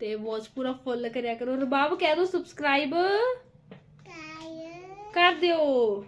ਤੇ ਵਾਚ ਪੂਰਾ ਫੁੱਲ ਕਰਿਆ ਕਰੋ। ਰਬਾਬ ਕਹਿ ਦੋ ਸਬਸਕ੍ਰਾਈਬ ਕਰ ਦਿਓ।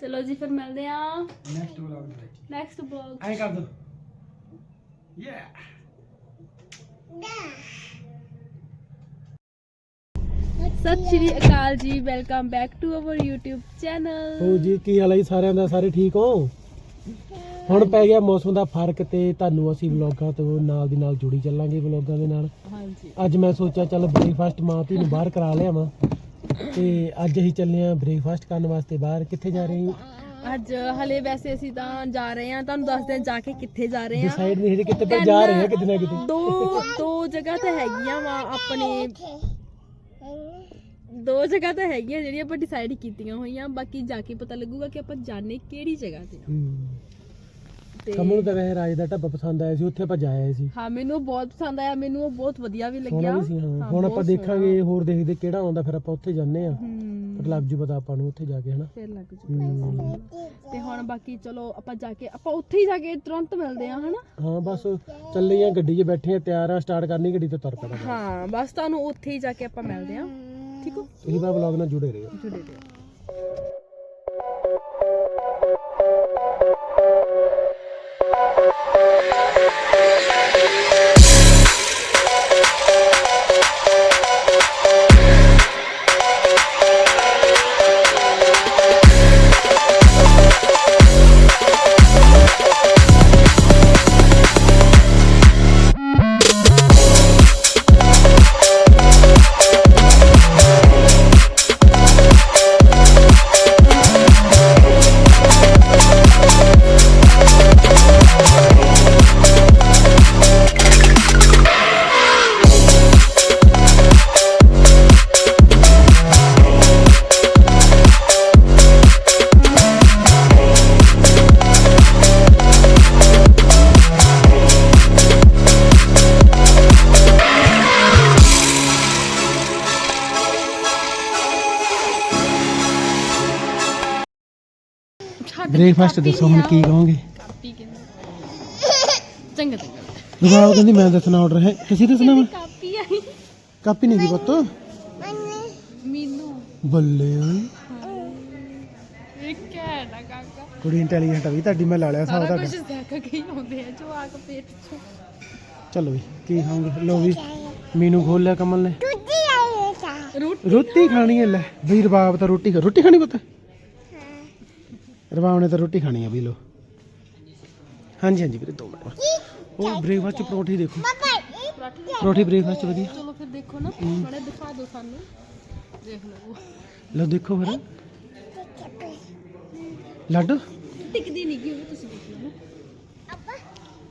ਚਲੋ ਜੀ ਫਿਰ ਮਿਲਦੇ ਆ ਨੈਕਸਟ ਵਲੌਗ ਦੇ ਵਿੱਚ। ਨੈਕਸਟ ਬਲੌਗ ਐਂ ਕਰ ਦੋ। ਯਾ ਸਤਿ ਸ਼੍ਰੀ ਅਕਾਲ ਜੀ welcome back to our YouTube channel ਹੋ ਜੀ ਕੀ ਹਾਲ ਹੈ ਜੀ ਸਾਰਿਆਂ ਦਾ? ਸਾਰੇ ਠੀਕ ਹੋ? ਹੁਣ ਪੈ ਗਿਆ ਮੌਸਮ ਦਾ ਫ਼ਰਕ ਤੇ ਤੁਹਾਨੂੰ ਅਸੀਂ ਵਲੌਗਾਂ ਤੋਂ ਨਾਲ ਦੀ ਨਾਲ ਜੁੜੀ ਚੱਲਾਂਗੇ ਵਲੌਗਾਂ ਦੇ ਨਾਲ। ਹਾਂਜੀ। ਅੱਜ ਮੈਂ ਸੋਚਿਆ ਚੱਲ ਬ੍ਰੇਕਫਾਸਟ ਮਾਂ ਧੀ ਨੂੰ ਬਾਹਰ ਕਰਾ ਲਿਆਵਾਂ। ਤੇ ਅੱਜ ਅਸੀਂ ਚੱਲੇ ਆਂ ਬ੍ਰੇਕਫਾਸਟ ਕਰਨ ਵਾਸਤੇ ਬਾਹਰ। ਕਿੱਥੇ ਜਾ ਰਹੇ ਹਾਂ? ਅੱਜ ਹਲੇ ਵੈਸੇ ਅਸੀਂ ਤਾਂ ਜਾ ਰਹੇ ਹਾਂ। ਤੁਹਾਨੂੰ ਦੱਸਦੇ ਹਾਂ ਜਾ ਕੇ ਕਿੱਥੇ ਜਾ ਰਹੇ ਹਾਂ। ਡਿਸਾਈਡ ਨਹੀਂ ਕਿਤੇ ਪਰ ਜਾ ਰਹੇ ਹਾਂ ਕਿਤੇ ਨਾ ਕਿਤੇ। ਦੋ ਦੋ ਜਗ੍ਹਾ ਤਾਂ ਹੈਗੀਆਂ ਵਾ ਆਪਣੇ। ਦੋ ਜਗ੍ਹਾ ਤਾਂ ਹੈਗੀਆਂ ਜਿਹੜੀਆਂ ਆਪਾਂ ਡਿਸਾਈਡ ਕੀਤੀਆਂ ਹੋਈਆਂ। ਬਾਕੀ ਜਾ ਕੇ ਪਤਾ ਲੱਗੂਗਾ ਕਿ ਆਪਾਂ ਜਾਣੇ ਕਿਹੜੀ ਜਗ੍ਹਾ ਤੇ ਆ। ਹੂੰ। ਕਮਲ ਨੂੰ ਤਾਂ ਰਾਜ ਦਾ ਢਾਬਾ ਪਸੰਦ ਆਇਆ ਸੀ ਉੱਥੇ ਆਪਾਂ ਜਾ ਆਏ ਸੀ। ਹਾਂ ਮੈਨੂੰ ਬਹੁਤ ਪਸੰਦ ਆਇਆ ਮੈਨੂੰ ਉਹ ਬਹੁਤ ਵਧੀਆ ਵੀ ਸੋਹਣਾ ਲੱਗਿਆ। ਵੀ ਸੀ ਹਾਂ। ਹਾਂ, ਹੁਣ ਬਹੁਤ ਆਪਾਂ ਦੇਖਾਂਗੇ ਹੋਰ ਦੇਖਦੇ ਕਿਹੜਾ ਆਉਂਦਾ ਫਿਰ ਆਪਾਂ ਉੱਥੇ ਜਾਂਦੇ ਆ ਪਰ ਲੱਗ ਜੂ ਪਤਾ ਆਪਾਂ ਨੂੰ ਉੱਥੇ ਜਾ ਕੇ ਹਨਾ। ਫਿਰ ਲੱਗ ਜੂ। ਤੇ ਹੁਣ ਬਾਕੀ ਚਲੋ ਆਪਾਂ ਜਾ ਕੇ ਆਪਾਂ ਉੱਥੇ ਹੀ ਜਾ ਕੇ ਤੁਰੰਤ ਮਿਲਦੇ ਆ ਹਨਾ। ਹਾਂ ਬਸ ਚੱਲੇ ਆ ਗੱਡੀ 'ਚ ਬੈਠੇ ਆ ਤਿਆਰ ਆ ਸਟਾਰਟ ਕਰਨੀ ਗੱਡੀ ਤੇ ਤੁਰ ਪੈਣਾ ਹਾਂ ਬਸ ਤੁਹਾਨੂੰ ਉੱਥੇ ਹੀ ਜਾ ਕੇ ਆਪਾਂ ਮਿਲਦੇ ਆ ਠੀਕ ਹੋ? ਤੁਸੀਂ ਬਾ ਵਲੌਗ ਨਾਲ ਜੁੜੇ ਰਹੋ। ਜੁੜੇ ਰਹੋ। ਬ੍ਰੇਕਫਾਸਟ ਦੱਸੋ ਹੁਣ ਕੀ ਕਹੋਗੇ? ਕਾਪੀ ਕਿੰਨੀ ਚੰਗਾ ਚੰਗਾ। ਦੁਬਾਰਾ ਕਹਿੰਦੀ ਮੈਂ ਦੱਸਣਾ ਆਰਡਰ ਹੈ। ਤੁਸੀਂ ਦੱਸਣਾ ਵਾ? ਕਾਪੀ ਆਈ। ਕਾਪੀ ਨਹੀਂ ਦੀ ਪੁੱਤ। ਮੈਨੂੰ। ਬੱਲੇ। ਓਏ ਇਹ ਕਹਿਣਾ ਕਾਕਾ। ਕੁੜੀ ਇੰਟੈਲੀਜੈਂਟ ਆ ਵੀ ਤੁਹਾਡੀ ਮੈਂ ਲਾ ਲਿਆ ਹਿਸਾਬ ਸਾਰਾ ਤੁਹਾਡਾ ਕੁਝ ਦੇਖ ਕੇ ਹੀ ਆਉਂਦੇ ਆ ਜਵਾਕ ਪੇਟ ਚੋਂ। ਚਲੋ ਵੀ ਕੀ ਖਾਓਗੇ? ਲੋ ਵੀ ਮੀਨੂ ਖੋਲ ਲਿਆ ਕਮਲ ਨੇ। ਰੋਟੀ ਰੋਟੀ ਖਾਣੀ ਹੈ ਲੈ। ਵੀ ਰਬਾਬ ਤਾਂ ਰੋਟੀ ਖਾ ਰੋਟੀ ਖਾਣੀ ਪੁੱਤ? ਰਬਾਬ ਨੇ ਤਾਂ ਰੋਟੀ ਖਾਣੀ ਆ ਵੀ ਲੋ ਹਾਂਜੀ ਹਾਂਜੀ ਵੀਰੇ ਦੋ ਮਿੰਟ। ਉਹ ਬ੍ਰੇਕਫਾਸਟ ਪਰੌਂਠੀ ਦੇਖੋ। ਪਰੌਂਠੀ ਬ੍ਰੇਕਫਾਸਟ ਵਧੀਆ। ਚਲੋ ਫਿਰ ਦੇਖੋ ਨਾ ਬੜੇ ਦਿਖਾ ਦਿਓ ਸਾਨੂੰ। ਦੇਖ ਲਓ। ਲਓ ਦੇਖੋ ਫਿਰ। ਲੱਡੂ? ਟਿਕਦੀ ਨਹੀਂ ਕਿ ਤੁਸੀਂ ਦੇਖ ਲਓ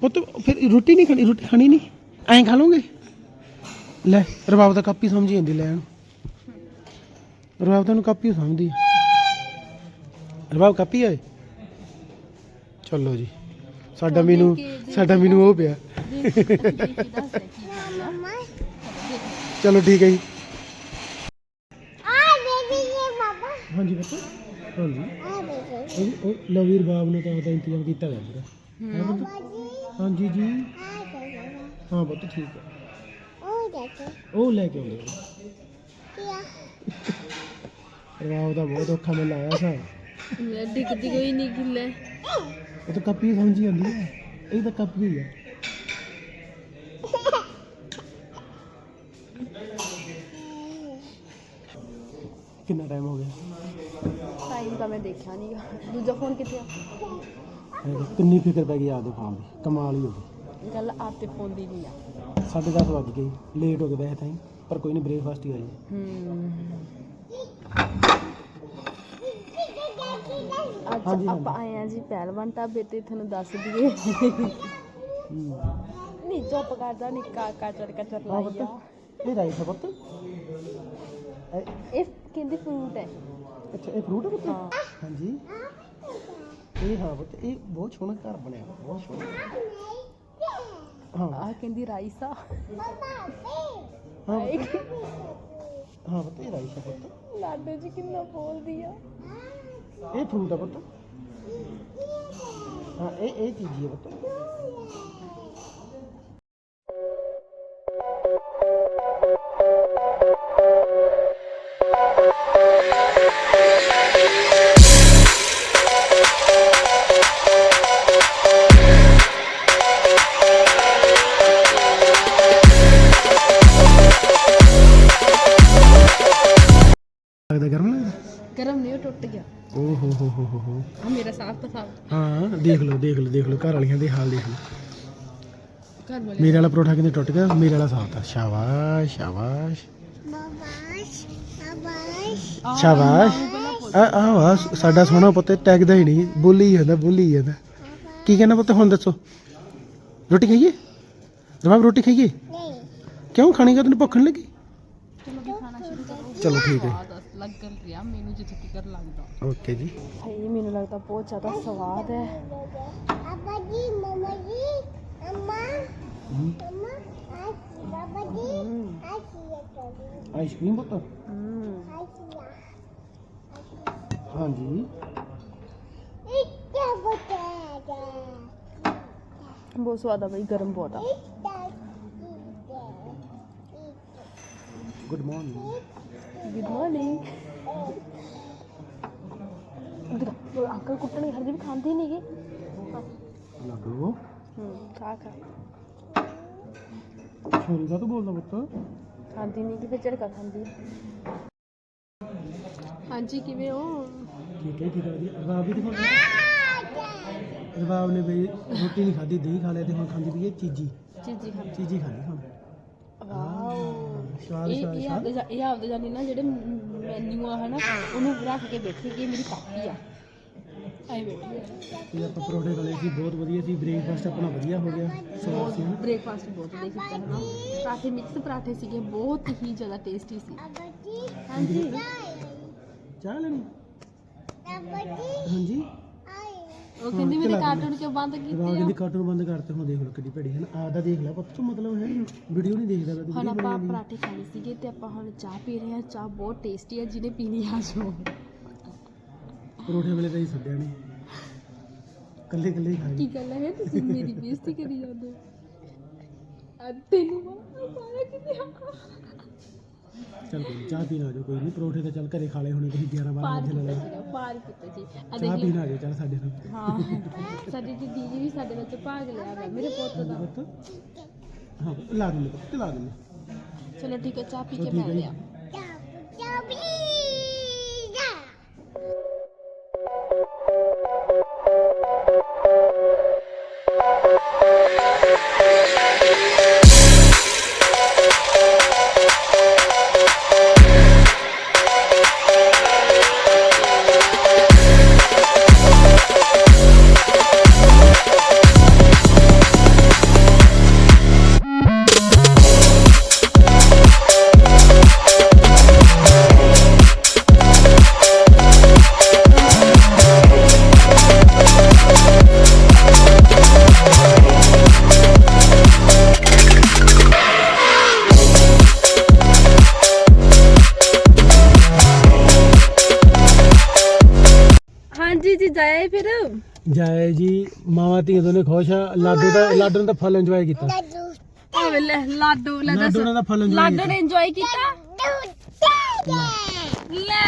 ਪੁੱਤ ਫਿਰ ਰੋਟੀ ਨਹੀਂ ਖਾਣੀ ਰੋਟੀ ਖਾਣੀ ਨਹੀਂ ਐਂ ਖਾ ਲਓਗੇ? ਲੈ ਰਬਾਬ ਦਾ ਕਾਪੀ ਸਮਝੀ ਜਾਂਦੀ ਲੈਣ ਰਬਾਬ ਤਾਂ ਨੂੰ ਕਾਪੀ ਸਮਝਦੀ। ਰਬਾਬ ਕਾਪੀ ਆਏ ਚਲੋ ਜੀ। ਸਾਡਾ ਮੀਨੂ ਸਾਡਾ ਮੀਨੂ ਉਹ ਪਿਆ। ਚਲੋ ਠੀਕ ਹੈ ਜੀ। ਹਾਂਜੀ ਬੱਚੇ। ਹਾਂਜੀ। ਉਹ- ਉਹ ਲਵੀਰ ਬਾਬ ਨੇ ਤਾਂ ਉਹਦਾ ਇੰਤਜ਼ਾਮ ਕੀਤਾ ਹੋਇਆ ਹੈ। ਪੁੱਤ ਹਾਂਜੀ ਜੀ। ਹਾਂ ਪੁੱਤ ਠੀਕ ਹੈ। ਉਹ ਲੈ ਕੇ ਆਉਂਦੇ ਰਵਾਬ ਦਾ ਬਹੁਤ ਔਖਾ ਮੈਂ ਲਾਇਆ ਸਾ ਮੈਂ ਡਿੱਗਦੀ ਕੋਈ ਨਹੀਂ ਗਿੱਲੇ। ਉਹ ਤਾਂ ਕਾਪੀ ਸਮਝੀ ਜਾਂਦੀ ਹੈ। ਇਹ ਤਾਂ ਕਾਪੀ ਹੀ ਹੈ। ਕਿੰਨਾ ਟਾਈਮ ਹੋ ਗਿਆ? ਟਾਈਮ ਤਾਂ ਮੈਂ ਦੇਖਿਆ ਨਹੀਂਗਾ ਦੂਜਾ ਫੋਨ ਕਿੱਥੇ ਆ? ਇਹ ਦੇਖ, ਕਿੰਨੀ ਫਿਕਰ ਪੈ ਗਈ ਆਪਦੇ ਖਾਣ ਦੀ। ਕਮਾਲ ਹੀ ਹੋ ਗਈ। ਗੱਲ ਆਤੇ ਫੋਨ ਦੀ ਨਹੀਂ ਆ। ਸਾਢੇ ਦਸ ਵੱਜ ਗਏ। ਲੇਟ ਹੋ ਗਏ ਵੈਸੇ ਤਾਂ ਹੀ, ਪਰ ਕੋਈ ਨਹੀਂ ਬ੍ਰੇਕਫਾਸਟ ਹੀ ਹੋਈ ਹੂੰ। ਅੱਜ ਹਾਂਜੀ, ਆਪਾਂ ਆਏ ਆ ਜੀ ਪਹਿਲਵਾਨ ਢਾਬੇ ਤੇ ਤੁਹਾਨੂੰ ਦੱਸ ਦਈਏ। ਨਹੀਂ ਚੁੱਪ ਕਰਦਾ ਨਿੱਕਾ ਕਚਰ ਕਚਰ ਹਾਂ ਲਾਈ ਆ। ਪੁੱਤ। ਇਹ ਰਾਈਸ ਹੈ ਪੁੱਤ। ਇਹ- ਇਹ ਕਹਿੰਦੇ ਫਰੂਟ ਹੈ। ਅੱਛਾ ਇਹ ਫਰੂਟ ਹੈ ਪੁੱਤ? ਹਾਂ। ਹਾਂਜੀ। ਇਹ ਹਾਂ ਪੁੱਤ ਇਹ ਬਹੁਤ ਸੋਹਣਾ ਘਰ ਬਣਿਆ ਵਾ, ਬਹੁਤ ਸੋਹਣਾ। ਹਾਂ। ਆ ਕਹਿੰਦੀ ਰਾਈਸ ਆ। ਹਾਂ। ਪੁੱਤ। ਹਾਂ ਪੁੱਤ ਇਹ ਰਾਈਸ ਹੈ ਪੁੱਤ। ਲਾਡੋ ਜੀ ਕਿੰਨਾ ਬੋਲਦੀ ਆ। ਇਹ ਫਰੂਟ ਆ ਪੁੱਤ। ਹਾਂ, ਇਹ ਇਹ ਚੀਜ਼ ਹੈ ਪੁੱਤ। ਲੱਗਦਾ ਗਰਮ ਲੱਗਦਾ? ਗਰਮ ਨਹੀਂ, ਉਹ ਟੁੱਟ ਗਿਆ। ਓ ਹੋ ਹੋ ਹੋ ਹੋ। ਹੋ ਆ ਮੇਰਾ ਸਾਫ਼ ਤਾਂ ਸਾਫ਼ ਹਾਂ ਦੇਖ ਲਓ ਦੇਖ ਲਓ ਦੇਖ ਲਓ ਘਰ ਵਾਲੀਆਂ ਦੇ ਹਾਲ ਦੇਖ ਲਓ। ਘਰ ਵਾਲੇ ਮੇਰੇ ਵਾਲਾ ਪਰੌਠਾ ਕਿੰਨੇ ਟੁੱਟ ਗਿਆ? ਮੇਰੇ ਵਾਲਾ ਸਾਫ਼ ਆ ਸ਼ਾਬਾਸ਼ ਸ਼ਾਬਾਸ਼। ਆਹ। ਆ ਆ ਵਾ ਸਾਡਾ ਸੋਹਣਾ ਪੁੱਤ ਟੈਗਦਾ ਹੀ ਨਹੀਂ। ਬੋਲੀ ਜਾਂਦਾ ਬੋਲੀ ਜਾਂਦਾ। ਕੀ ਕਹਿੰਦਾ ਪੁੱਤ ਹੁਣ ਦੱਸੋ। ਰੋਟੀ ਖਾਈਏ? ਜਵਾਬ ਰੋਟੀ ਖਾਈਏ? ਕਿਉਂ? ਖਾਣੀ ਕਾ ਤੈਨੂੰ ਭੁੱਖ ਨਹੀਂ ਲੱਗੀ? ਚਲੋ ਵੀ ਖਾਣਾ ਸ਼ੁਰੂ ਕਰੋ ਚਲੋ ਠੀਕ ਹੈ। ਲੱਗਣ ਰਿਹਾ ਮੈਨੂੰ ਜਿੱਥੇ ਤੱਕ ਲੱਗਦਾ। ਓਕੇ ਜੀ। ਭਾਈ ਮੈਨੂੰ ਲੱਗਦਾ ਬਹੁਤ ਜ਼ਿਆਦਾ ਸਵਾਦ ਹੈ। ਆਈਸਕ੍ਰੀਮ ਪੁੱਤ? ਹੂੰ। ਹਾਂਜੀ। ਬਹੁਤ ਸਵਾਦ ਆ ਬਈ ਗਰਮ ਬਹੁਤ ਆ। Good morning good morning uncle ਕੁੱਟਣ ਹਰ ਵੀ ਖਾਂਦੇ ਨਹੀਂਗੇ ਲੱਗੋ ਹੂੰ ਖਾ ਖਾ। ਛੋਰੀ ਕਾ ਤੂੰ ਬੋਲਦਾ ਪੁੱਤ। ਖਾਂਦੀ ਨਹੀਂ ਕਿ ਫਿਰ ਝੜਕਾ ਖਾਂਦੀ ਹਾਂਜੀ ਕਿਵੇਂ ਹੋ? ਠੀਕ ਹੈ ਠੀਕ ਹੈ ਵਧੀਆ। ਰਬਾਬ ਵੀ ਦਿਖਾਉਂਦਾ ਰਬਾਬ ਨੇ ਬਈ ਰੋਟੀ ਨਹੀਂ ਖਾਧੀ ਦਹੀਂ ਖਾ ਲਿਆ ਤੇ ਹੁਣ ਖਾਂਦੀ ਪਈ ਹੈ ਚੀਜੀ। ਚੀਜ਼ੀ ਖਾਂਦੀ। ਚੀਜੀ ਖਾਣੀ ਹੁਣ। ਵਾਓ। ਇਹ ਇਹ ਆਪਦੇ ਜਾ- ਇਹ ਆਪਦੇ ਜਾਨੀ ਨਾ ਜਿਹੜੇ ਮੈਨੂ ਆ ਹਨਾ ਉਹਨੂੰ ਰੱਖ ਕੇ ਬੈਠੀ ਕਿ ਇਹ ਮੇਰੀ ਕਾਪੀ ਆ। ਆਈ ਬੈਠੀ ਆ। ਤੇ ਆਪਾਂ ਪਰੌਂਠੇ ਖਲੇ ਸੀ ਬਹੁਤ ਵਧੀਆ ਸੀ ਬ੍ਰੇਕਫਾਸਟ ਆਪਣਾ ਵਧੀਆ ਹੋ ਗਿਆ ਸਵਾਦ ਸੀ। ਨਾ ਬ੍ਰੇਕਫਾਸਟ ਬਹੁਤ ਵਧੀਆ ਕੀਤਾ ਹਨਾ। ਪਰਾਠੇ ਮਿਕਸ ਪਰਾਠੇ ਸੀਗੇ ਬਹੁਤ ਹੀ ਜ਼ਿਆਦਾ ਟੇਸਟੀ ਸੀ। ਹਾਂਜੀ। ਚਾਹ ਲੈਣੀ? ਹਾਂਜੀ। ਉਹ ਕਹਿੰਦੀ ਮੇਰੇ ਕਾਰਟੂਨ ਕਿਉਂ ਬੰਦ ਕਹਿੰਦੀ ਕਾਰਟੂਨ ਕਰਤੇ ਹੁਣ ਦੇਖ ਲਓ ਕਿੱਡੀ ਭੈੜੀ ਹੈ ਨਾ। ਆਦਾ ਦੇਖ ਲੈ ਪੁੱਤ ਤੂੰ ਮਤਲਬ ਹੈ ਵੀਡੀਓ ਨਹੀਂ ਦੇਖਦਾ ਮੈਂ ਤੂੰ ਹੁਣ ਆਪਾਂ ਪਰਾਠੇ ਖਾਣੇ ਸੀਗੇ ਤੇ ਆਪਾਂ ਹੁਣ ਚਾਹ ਪੀ ਰਹੇ ਹਾਂ। ਚਾਹ ਬਹੁਤ ਟੇਸਟੀ ਹੈ ਜਿਹਨੇ ਪੀਣੀ ਆ ਜੋ ਪਰੌਂਠੇ ਵੇਲੇ ਤਾਂ ਹੀ ਸੱਦਿਆ ਨਹੀਂ ਕੱਲੇ ਕੱਲੇ ਖਾਏ। ਕੀ ਗੱਲ ਹੈ? ਤੁਸੀਂ ਮੇਰੀ ਬੇਇੱਜ਼ਤੀ ਕਰੀ ਜਾਂਦੇ ਹੋ। ਅੱਜ ਤੈਨੂੰ ਮਾਰਾ ਕਿਤੇ ਚੱਲ ਕੋਈ ਨੀ, ਚਾਹ ਪੀਣ ਆ ਜਾਓ ਕੋਈ ਨਹੀਂ ਪਰੌਂਠੇ ਤਾਂ ਚੱਲ ਘਰੇ ਖਾ ਲਏ ਹੋਣੇ ਤੁਸੀਂ 11 12 ਪਾਰ ਵਜੇ ਲੈ ਕੀਤਾ ਲਏ ਸੀਗਾ ਪਾਰ ਕੀਤਾ ਜੀ। ਆ ਚਾਹ ਪੀਣ ਆ ਜਾਓ ਚੱਲ ਸਾਡੇ ਨਾਲ। ਹਾਂ ਸਾਡੀ ਜੀ ਦੀਦੀ ਵੀ ਸਾਡੇ ਵਿੱਚ ਭਾਗ ਲਿਆ ਵਾ ਮੇਰੇ ਪੁੱਤ ਦਾ। ਪੁੱਤ ਹਾਂ ਲਾ ਦਿੰਦੇ ਪੁੱਤ ਲਾ ਦਿੰਦੇ। ਚਲੋ ਠੀਕ ਹੈ ਚਾਹ ਪੀ ਕੇ ਠੀਕ ਹੈ ਮਿਲਦੇ ਜੀ। ਆ ਜਾਏ ਜੀ ਮਾਵਾਂ ਧੀਆਂ ਦੋਨੇ ਖੁਸ਼ ਆ। ਲਾਡੂ ਦਾ ਲਾਡੂ ਨੇ ਤਾਂ ਫੁੱਲ ਇੰਜੋਏ ਕੀਤਾ। ਆ ਲਾਡੂ ਲੈ ਦੱਸ। ਲਾਡੂ ਨੇ ਤਾਂ ਫੁੱਲ ਇੰਜੋਏ ਲਾਡੂ ਨੇ ਇੰਜੋਏ ਕੀਤਾ? ਲੈ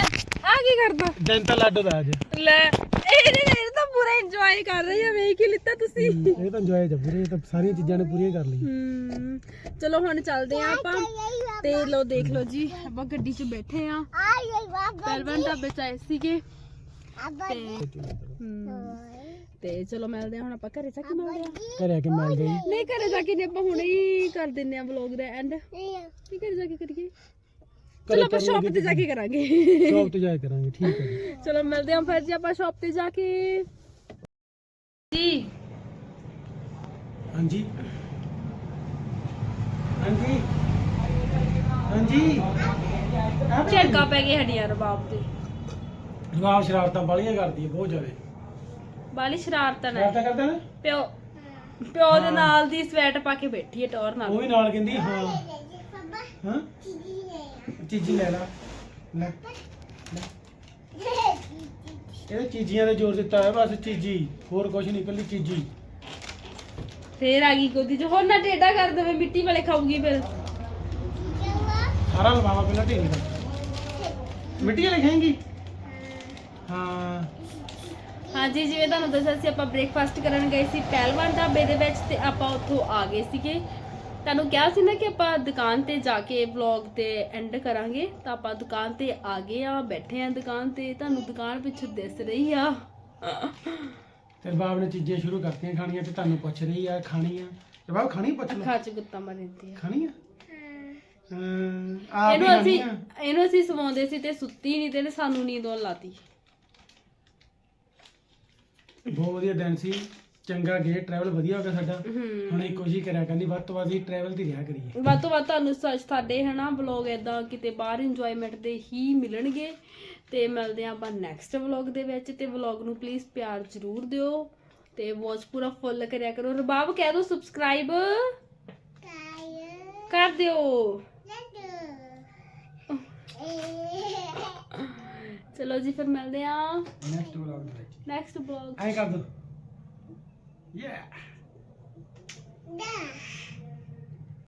ਆ ਕੀ ਕਰਦਾ? ਦਿਨ ਤਾਂ ਲਾਡੂ ਦਾ ਅੱਜ। ਲੈ ਇਹਨੇ ਇਹ ਤਾਂ ਪੂਰਾ ਇੰਜੋਏ ਕਰ ਰਹੀ ਆ ਵੇਖ ਹੀ ਲਿੱਤਾ ਤੁਸੀਂ। ਇਹ ਤਾਂ ਇੰਜੋਏ ਜਾ ਪੂਰੇ ਇਹ ਤਾਂ ਸਾਰੀਆਂ ਚੀਜ਼ਾਂ ਨੇ ਪੂਰੀਆਂ ਕਰ ਲਈ ਹਮ, ਚਲੋ ਹੁਣ ਚੱਲਦੇ ਆ ਆਪਾਂ। ਤੇ ਲੋ ਦੇਖ ਲਓ ਜੀ ਆਪਾਂ ਗੱਡੀ 'ਚ ਬੈਠੇ ਆ। ਪਹਿਲਵਾਨ ਢਾਬੇ 'ਚ ਆਏ ਸੀਗੇ। ਤੇ ਹਮ, ਤੇ ਚਲੋ ਮਿਲਦੇ ਆ ਹੁਣ ਆਪਾਂ ਘਰੇ ਜਾ ਕੇ ਮਿਲਦੇ ਆ। ਘਰੇ ਆ ਕੇ ਮਿਲ ਗਈ ਨਹੀਂ ਘਰੇ ਜਾ ਕੇ ਨਹੀਂ ਆਪਾਂ ਹੁਣੇ ਹੀ ਕਰ ਦਿੰਨੇ ਆ ਵਲੌਗ ਦਾ ਐਂਡ ਕੀ ਘਰੇ ਜਾ ਕੇ ਕਰੀਏ। ਚਲੋ ਆਪਾਂ ਸ਼ਾਪ ਤੇ ਜਾ ਕੇ ਕਰਾਂਗੇ। ਸ਼ੌਪ ਤੇ ਜਾਇਆ ਕਰਾਂਗੇ ਠੀਕ ਹੈ ਜੀ। ਚਲੋ ਮਿਲਦੇ ਆ ਫਿਰ ਜੀ ਆਪਾਂ ਸ਼ਾਪ ਤੇ ਜਾ ਕੇ। ਜੀ। ਹਾਂਜੀ। ਹਾਂਜੀ। ਹਾਂਜੀ। ਝੜਕਾ ਪੈ ਗਈ ਸਾਡੀ ਯਾਰ ਬਾਪ ਤੇ। ਜਵਾਬ ਸ਼ਰਾਰਤਾਂ ਬਾਲੀਆਂ ਕਰਦੀ ਹੈ ਬਹੁਤ ਜ਼ਿਆਦਾ। ਬਾਲੀ ਸ਼ਰਾਰਤਾਂ ਨੇ ਸ਼ਰਾਰਤਾਂ ਕਰਦਾ ਨਾ? ਪਿਓ ਪਿਓ ਦੇ ਨਾਲ ਦੀ ਸਵੈਟ ਪਾ ਕੇ ਬੈਠੀ ਹੈ ਟੌਰ ਨਾਲ। ਉਹ ਵੀ ਨਾਲ ਕਹਿੰਦੀ ਹਾਂ। ਹਾਂ? ਚੀਜੀ ਲੈ ਲਾ ਲੈ। ਲੈ। ਇਹਦੇ ਚੀਜ਼ੀਆਂ ਤੇ ਜ਼ੋਰ ਦਿੱਤਾ ਹੈ ਬਸ ਚੀਜੀ। ਹੋਰ ਕੁਝ ਨਹੀਂ ਕੱਲੀ ਚੀਜੀ। ਫੇਰ ਆ ਗਈ ਗੋਦੀ ਚ। ਹੁਣ ਨਾ ਟੇਡਾ ਕਰ ਦੇਵੇ ਮਿੱਟੀ ਵਾਲੇ ਖਾਊਗੀ ਫਿਰ। ਸਾਰਾ ਲਵਾਵਾ ਪਹਿਲਾਂ ਢੇਰੀ ਦਾ। ਮਿੱਟੀ ਵਾਲੇ ਖਾਏਂਗੀ? ਹਾਂ। ਹਾਂਜੀ ਜਿਵੇਂ ਤੁਹਾਨੂੰ ਦੱਸਿਆ ਸੀ ਆਪਾਂ ਬ੍ਰੇਕਫਾਸਟ ਕਰਨ ਗਏ ਸੀ ਪਹਿਲਵਾਨ ਢਾਬੇ ਦੇ ਵਿੱਚ ਤੇ ਆਪਾਂ ਉੱਥੋਂ ਆ ਗਏ ਸੀਗੇ। ਤੁਹਾਨੂੰ ਕਿਹਾ ਸੀ ਨਾ ਕਿ ਆਪਾਂ ਦੁਕਾਨ ਤੇ ਜਾ ਕੇ ਵਲੌਗ ਤੇ ਐਂਡ ਕਰਾਂਗੇ ਤਾਂ ਆਪਾਂ ਦੁਕਾਨ ਤੇ ਆ ਗਏ ਆ ਬੈਠੇ ਆ ਦੁਕਾਨ ਤੇ ਤੁਹਾਨੂੰ ਦੁਕਾਨ ਪਿੱਛੇ ਦਿਸ ਰਹੀ ਆ। ਤੇ ਬਾਬ ਨੇ ਚੀਜ਼ਾਂ ਸ਼ੁਰੂ ਕਰਤੀਆਂ ਖਾਣੀਆਂ ਤੇ ਤੁਹਾਨੂੰ ਪੁੱਛ ਰਹੀ ਆ ਖਾਣੀ ਆ ਤੇ ਬਾਬ ਖਾਣੀ ਪੁੱਛ ਲਓ। ਅੱਖਾਂ 'ਚ ਗੁੱਤਾ ਮਾਰਦੀ ਆ। ਖਾਣੀ ਆ ਹਾਂ ਇਹਨੂੰ ਅਸੀਂ ਇਹਨੂੰ ਅਸੀਂ ਸਵਾਉਂਦੇ ਸੀ ਤੇ ਸੁੱਤੀ ਨਹੀਂ ਤੇ ਇਹਨੇ ਸਾਨੂੰ ਨੀਂਦ ਆਉਣ ਲਾਤੀ। ਬਹੁਤ ਵਧੀਆ ਦਿਨ ਸੀ। ਚੰਗਾ ਗਿਆ ਟਰੈਵਲ ਵਧੀਆ ਹੋ ਗਿਆ ਸਾਡਾ। ਹੁਣ ਇਹ ਕੋਸ਼ਿਸ਼ ਕਰਿਆ ਕਹਿੰਦੀ ਵੱਧ ਤੋਂ ਵੱਧ ਹੀ ਟਰੈਵਲ ਦੀ ਰਿਹਾ ਕਰੀਏ। ਵੱਧ ਤੋਂ ਵੱਧ ਤੁਹਾਨੂੰ ਸਾ- ਸਾਡੇ ਹਨਾ ਵਲੌਗ ਇਦਾਂ ਕਿਤੇ ਬਾਹਰ ਇੰਜੋਇਮੈਂਟ ਦੇ ਹੀ ਮਿਲਣਗੇ। ਤੇ ਮਿਲਦੇ ਹਾਂ ਆਪਾਂ ਨੈਕਸਟ ਵਲੌਗ ਦੇ ਵਿੱਚ ਤੇ ਵਲੌਗ ਨੂੰ ਪਲੀਜ਼ ਪਿਆਰ ਜ਼ਰੂਰ ਦਿਓ। ਤੇ ਵਾਚ ਪੂਰਾ ਫੁੱਲ ਕਰਿਆ ਕਰੋ। ਰਬਾਬ ਕਹਿ ਦੋ ਸਬਸਕ੍ਰਾਈਬ ਕਰ ਦਿਓ। ਚਲੋ ਜੀ ਫਿਰ ਮਿਲਦੇ ਹਾਂ। ਨੈਕਸਟ ਵਲੌਗ ਦੇ ਵਿੱਚ। ਨੈਕਸਟ ਵਲੌਗ ਐਂ ਕਰ ਦੋ ਯਾ Da.